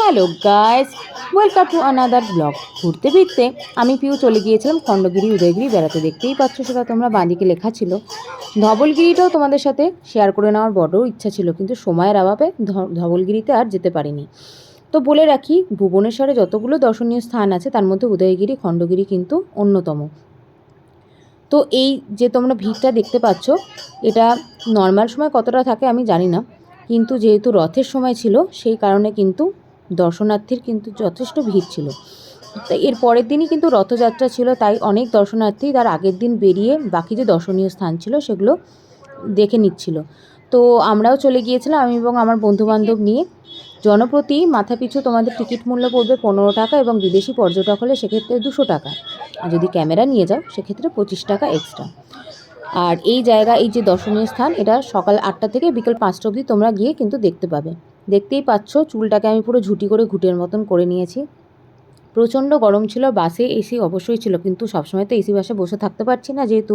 Hello guys welcome to another blog ঘুরতে ফিরতে আমি পিউ চলে গিয়েছিলাম খণ্ডগিরি, উদয়গিরি বেড়াতে। দেখতেই পাচ্ছ সেটা তোমরা বাঁদিকে লেখা ছিল। ধবলগিরিটাও তোমাদের সাথে শেয়ার করে নেওয়ার বড় ইচ্ছা ছিল, কিন্তু সময়ের অভাবে ধবলগিরিতে আর যেতে পারিনি। তো বলে রাখি, ভুবনেশ্বরে যতগুলো দর্শনীয় স্থান আছে, তার মধ্যে উদয়গিরি, খণ্ডগিরি কিন্তু অন্যতম। তো এই যে তোমরা ভিড়টা দেখতে পাচ্ছ, এটা নর্মাল সময় কতটা থাকে আমি জানি না, কিন্তু যেহেতু রথের সময় ছিল, সেই কারণে কিন্তু দর্শনার্থীর কিন্তু যথেষ্ট ভিড় ছিল। তো এর পরের দিনই কিন্তু রথযাত্রা ছিল, তাই অনেক দর্শনার্থী তার আগের দিন বেরিয়ে বাকি যে দর্শনীয় স্থান ছিল সেগুলো দেখে নিচ্ছিল। তো আমরাও চলে গিয়েছিলাম, আমি এবং আমার বন্ধুবান্ধব নিয়ে। জনপ্রতি মাথাপিছু তোমাদের টিকিট মূল্য পড়বে পনেরো টাকা এবং বিদেশি পর্যটক হলে সেক্ষেত্রে দুশো টাকা। আর যদি ক্যামেরা নিয়ে যাও, সেক্ষেত্রে পঁচিশ টাকা এক্সট্রা আর এই জায়গা, এই যে দর্শনীয় স্থান, এটা সকাল আটটা থেকে বিকেল পাঁচটা অবধি তোমরা গিয়ে কিন্তু দেখতে পাবে। দেখতেই পাচ্ছ চুলটাকে আমি পুরো ঝুটি করে ঘুটের মতন করে নিয়েছি। প্রচণ্ড গরম ছিল, বাসে এসি অবশ্যই ছিল, কিন্তু সবসময় তো এসি বাসে বসে থাকতে পারছি না যেহেতু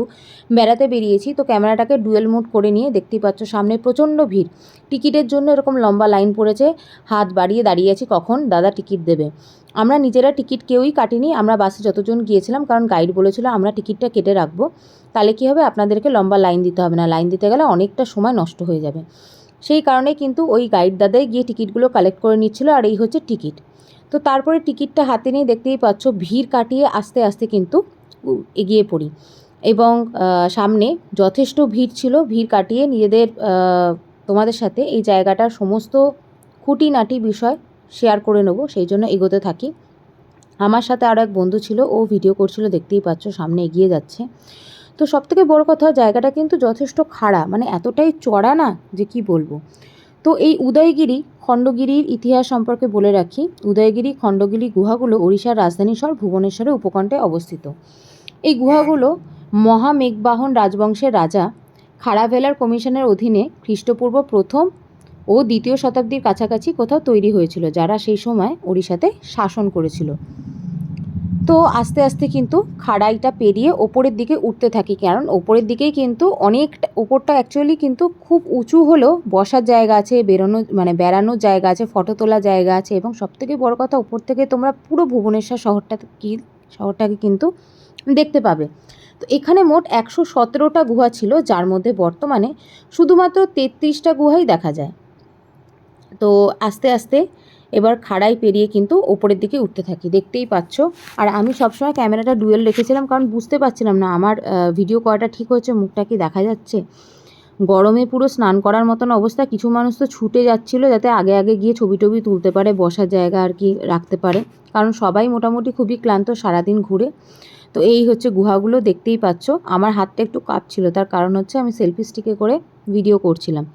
বেড়াতে বেরিয়েছি, তো ক্যামেরাটাকে ডুয়েল মোড করে নিয়ে দেখতেই পাচ্ছ সামনে প্রচণ্ড ভিড়। টিকিটের জন্য এরকম লম্বা লাইন পড়েছে, হাত বাড়িয়ে দাঁড়িয়ে আছি কখন, দাদা টিকিট দেবে। আমরা নিজেরা টিকিট কেউই কাটিনি, আমরা বাসে যতজন গিয়েছিলাম, কারণ গাইড বলেছিল আমরা টিকিটটা কেটে রাখব। তাহলে কী হবে? আপনাদেরকে লম্বা লাইন দিতে হবে না, লাইন দিতে গেলে অনেকটা সময় নষ্ট হয়ে যাবে। সেই কারণে কিন্তু ওই গাইড দাদাই গিয়ে টিকিটগুলো কালেক্ট করে নিচ্ছিল আর এই হচ্ছে টিকিট তো তারপরে টিকিটটা হাতে নিয়ে দেখতেই পাচ্ছ ভিড় কাটিয়ে আস্তে আস্তে কিন্তু এগিয়ে পড়ি। এবং সামনে যথেষ্ট ভিড় ছিল, ভিড় কাটিয়ে নিজেদের তোমাদের সাথে এই জায়গাটার সমস্ত খুঁটিনাটি বিষয় শেয়ার করে নেব, সেই জন্য এগোতে থাকি। আমার সাথে আরও এক বন্ধু ছিল, ও ভিডিও করছিল, দেখতেই পাচ্ছ সামনে এগিয়ে যাচ্ছে। তো সবথেকে বড় কথা, জায়গাটা কিন্তু যথেষ্ট খাড়া মানে এতটাই চড়া না যে কি বলব। তো এই উদয়গিরি, খণ্ডগিরির ইতিহাস সম্পর্কে বলে রাখি, উদয়গিরি, খণ্ডগিরি গুহাগুলো ওড়িশার রাজধানী শহর ভুবনেশ্বরের উপকণ্ঠে অবস্থিত। এই গুহাগুলো মহামেঘবাহন রাজবংশের রাজা খাড়াভেলার কমিশনের অধীনে খ্রিস্টপূর্ব প্রথম ও দ্বিতীয় শতাব্দীর কাছাকাছি কোথাও তৈরি হয়েছিল, যারা সেই সময় ওড়িশাতে শাসন করেছিল। তো আস্তে আস্তে কিন্তু খাড়াইটা পেরিয়ে ওপরের দিকে উঠতে থাকি। কারণ ওপরের দিকেই কিন্তু অনেকটা, ওপরটা অ্যাকচুয়ালি কিন্তু খুব উঁচু হলেও বসার জায়গা আছে, বেরোনো মানে বেড়ানোর জায়গা আছে ফটো তোলার জায়গা আছে এবং সবথেকে বড় কথা উপর থেকে তোমরা পুরো ভুবনেশ্বর শহরটা কি, শহরটাকে কিন্তু দেখতে পাবে। তো এখানে মোট একশো সতেরোটা গুহা ছিল, যার মধ্যে বর্তমানে শুধুমাত্র তেত্রিশটা গুহাই দেখা যায়। তো আস্তে আস্তে এবার খাড়াই পেরিয়ে কিন্তু ওপরের দিকে উঠতে থাকি, দেখতেই পাচ্ছ। আর আমি সবসময় ক্যামেরাটা ডুয়েল রেখেছিলাম, কারণ বুঝতে পারছিলাম না, আমার ভিডিও করাটা ঠিক হয়েছে, মুখটা কি দেখা যাচ্ছে? গরমে পুরো স্নান করার মতন অবস্থা, কিছু মানুষ তো ছুটে যাচ্ছিল যাতে আগে আগে গিয়ে ছবি টবি তুলতে পারে, বসার জায়গা আর কি রাখতে পারে। কারণ সবাই মোটামুটি খুবই ক্লান্ত সারাদিন ঘুরে। তো এই হচ্ছে গুহাগুলো, দেখতেই পাচ্ছ। আমার হাতটা একটু কাঁপছিল, তার কারণ হচ্ছে আমি সেলফি স্টিকে করে ভিডিও করছিলাম।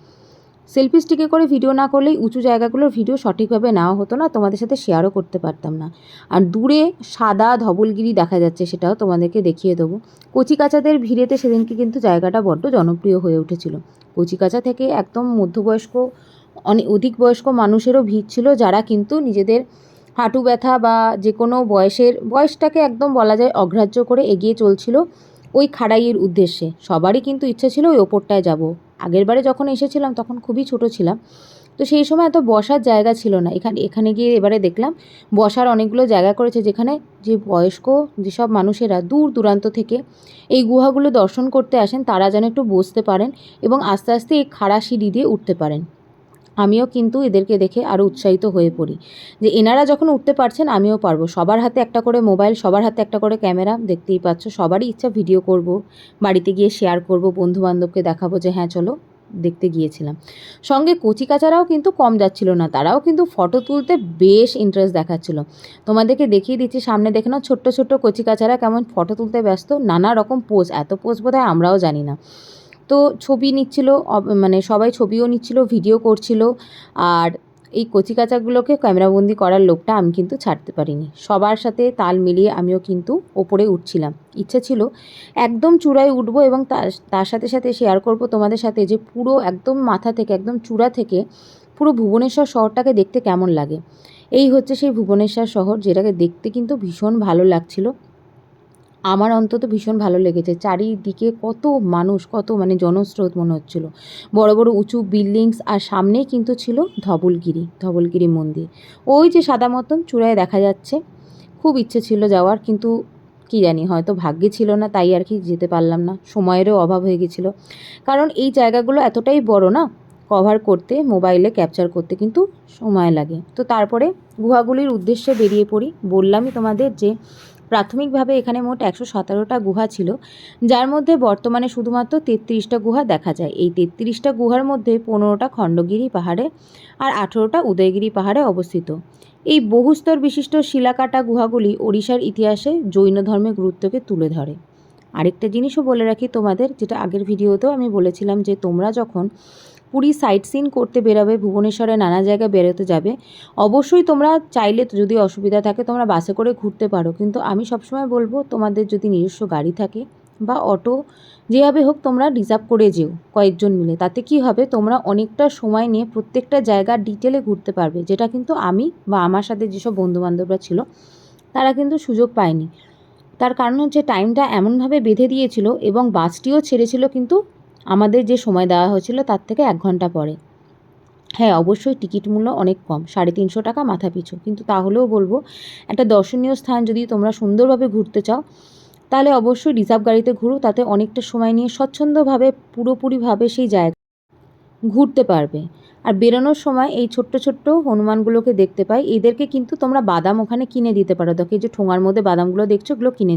সেলফি স্টিকে করে ভিডিও না করলেই উঁচু জায়গাগুলোর ভিডিও সঠিকভাবে নেওয়া হতো না, তোমাদের সাথে শেয়ারও করতে পারতাম না। আর দূরে সাদা ধবলগিরি দেখা যাচ্ছে, সেটাও তোমাদেরকে দেখিয়ে দেবো। কচিকাচাদের ভিড়েতে সেদিনকে কিন্তু জায়গাটা বড্ড জনপ্রিয় হয়ে উঠেছিল। কচিকাচা থেকে একদম মধ্যবয়স্ক অনেক অধিক বয়স্ক মানুষেরও ভিড় ছিল, যারা কিন্তু নিজেদের হাঁটু ব্যথা বা যে কোনো বয়সের, বয়সটাকে একদম বলা যায় অগ্রাহ্য করে এগিয়ে চলছিল ওই খাড়াইয়ের উদ্দেশ্যে। সবারই কিন্তু ইচ্ছে ছিল ওই ওপরটায় যাব। আগের বারে যখন এসেছিলাম তখন খুবই ছোট ছিলাম। তো সেই সময় এত বসার জায়গা ছিল না। এখানে এখানে গিয়ে এবারে দেখলাম বসার অনেকগুলো জায়গা করেছে যেখানে যে বয়স্ক যেসব মানুষেরা দূর দূরান্ত থেকে এই গুহাগুলো দর্শন করতে আসেন, তারা যেন একটু বসতে পারেন এবং আস্তে আস্তে এই খাড়া সিঁড়ি দিয়ে উঠতে পারেন। আমিও কিন্তু এদেরকে দেখে আরও উৎসাহিত হয়ে পড়ি। যে এনারা যখন উঠতে পারছেন, আমিও পারব। সবার হাতে একটা করে মোবাইল, সবার হাতে একটা করে ক্যামেরা, দেখতেই পাচ্ছ, সবারই ইচ্ছা ভিডিও করব, বাড়িতে গিয়ে শেয়ার করব বন্ধু বান্ধবকে দেখাবো যে হ্যাঁ চলো, দেখতে গিয়েছিলাম। সঙ্গে কচিকাচারাও কিন্তু কম যাচ্ছিল না, তারাও কিন্তু ফটো তুলতে বেশ ইন্টারেস্ট দেখাচ্ছিল। তোমাদেরকে দেখিয়ে দিচ্ছি, সামনে দেখে নাও, ছোট্ট ছোট্ট কচিকাচারা কেমন ফটো তুলতে ব্যস্ত, নানা রকম পোজ এত পোজ বোধহয় আমরাও জানি না। তো ছবি নিচ্ছিল মানে সবাই ছবিও নিচ্ছিল, ভিডিও করছিল। আর এই কচিকাচাগুলোকে ক্যামেরাবন্দি করার লোকটা আমি কিন্তু ছাড়তে পারিনি। সবার সাথে তাল মিলিয়ে আমিও কিন্তু ওপরে উঠছিলাম। ইচ্ছে ছিল একদম চূড়ায় উঠবো এবং তার তার সাথে সাথে শেয়ার করব তোমাদের সাথে যে পুরো একদম মাথা থেকে, একদম চূড়া থেকে পুরো ভুবনেশ্বর শহরটাকে দেখতে কেমন লাগে। এই হচ্ছে সেই ভুবনেশ্বর শহর, যেটাকে দেখতে কিন্তু ভীষণ ভালো লাগছিল। আমার অন্তত ভীষণ ভালো লেগেছে। চারিদিকে কত মানুষ, কত মানে জনস্রোত মনে হচ্ছিল। বড় বড়, উঁচু বিল্ডিংস আর সামনেই কিন্তু ছিল ধবলগিরি ধবলগিরি মন্দির। ওই যে সাদা মতন চূড়ায় দেখা যাচ্ছে, খুব ইচ্ছে ছিল যাওয়ার কিন্তু কি জানি, হয়তো ভাগ্যে ছিল না তাই আর কি যেতে পারলাম না। সময়েরও অভাব হয়ে গেছিল। কারণ এই জায়গাগুলো এতটাই বড় না কভার করতে মোবাইলে ক্যাপচার করতে কিন্তু সময় লাগে। তো তারপরে গুহাগুলির উদ্দেশ্যে বেরিয়ে পড়ি। বললামই তোমাদের যে প্রাথমিকভাবে এখানে মোট একশো সতেরোটা গুহা ছিল, যার মধ্যে বর্তমানে শুধুমাত্র তেত্রিশটা গুহা দেখা যায়। এই তেত্রিশটা গুহার মধ্যে পনেরোটা খণ্ডগিরি পাহাড়ে আর আঠেরোটা উদয়গিরি পাহাড়ে অবস্থিত। এই বহুস্তর বিশিষ্ট শিলাকাটা গুহাগুলি ওড়িশার ইতিহাসে জৈন ধর্মের গুরুত্বকে তুলে ধরে। আরেকটা জিনিসও বলে রাখি তোমাদের, যেটা আগের ভিডিওতেও আমি বলেছিলাম যে তোমরা যখন পুরী সাইট সিন করতে বেরোবে, ভুবনেশ্বরে নানা জায়গায় বেরোতে যাবে। অবশ্যই তোমরা চাইলে যদি অসুবিধা থাকে তোমরা বাসে করে ঘুরতে পারো। কিন্তু আমি সবসময় বলব, তোমাদের যদি নিজস্ব গাড়ি থাকে বা অটো যেভাবে হোক তোমরা রিজার্ভ করে যেও কয়েকজন মিলে। তাতে কি হবে, তোমরা অনেকটা সময় নিয়ে প্রত্যেকটা জায়গা ডিটেলে ঘুরতে পারবে। যেটা কিন্তু আমি বা আমার সাথে যেসব বন্ধুবান্ধবরা ছিল, তারা কিন্তু সুযোগ পায়নি। তার কারণ হচ্ছে টাইমটা এমনভাবে বেঁধে দিয়েছিল এবং বাসটিও ছেড়েছিল কিন্তু আমাদের যে সময় দেওয়া হয়েছিল তার থেকে এক ঘণ্টা পরে। হ্যাঁ অবশ্যই টিকিট মূল্য অনেক কম, সাড়ে তিনশো টাকা মাথা পিছু। কিন্তু তাহলেও বলব, একটা দর্শনীয় স্থান যদি তোমরা সুন্দরভাবে ঘুরতে চাও, তাহলে অবশ্যই রিজার্ভ গাড়িতে ঘুরো, তাতে অনেকটা সময় নিয়ে স্বচ্ছন্দভাবে, পুরোপুরিভাবে সেই জায়গা ঘুরতে পারবে। আর বেরোনোর সময় এই ছোট্ট ছোট্ট হনুমানগুলোকে দেখতে পাই, এদেরকে কিন্তু তোমরা বাদাম ওখানে কিনে দিতে পারো। দেখো, এই যে ঠোঙার মধ্যে বাদামগুলো দেখছ ওগুলো কিনে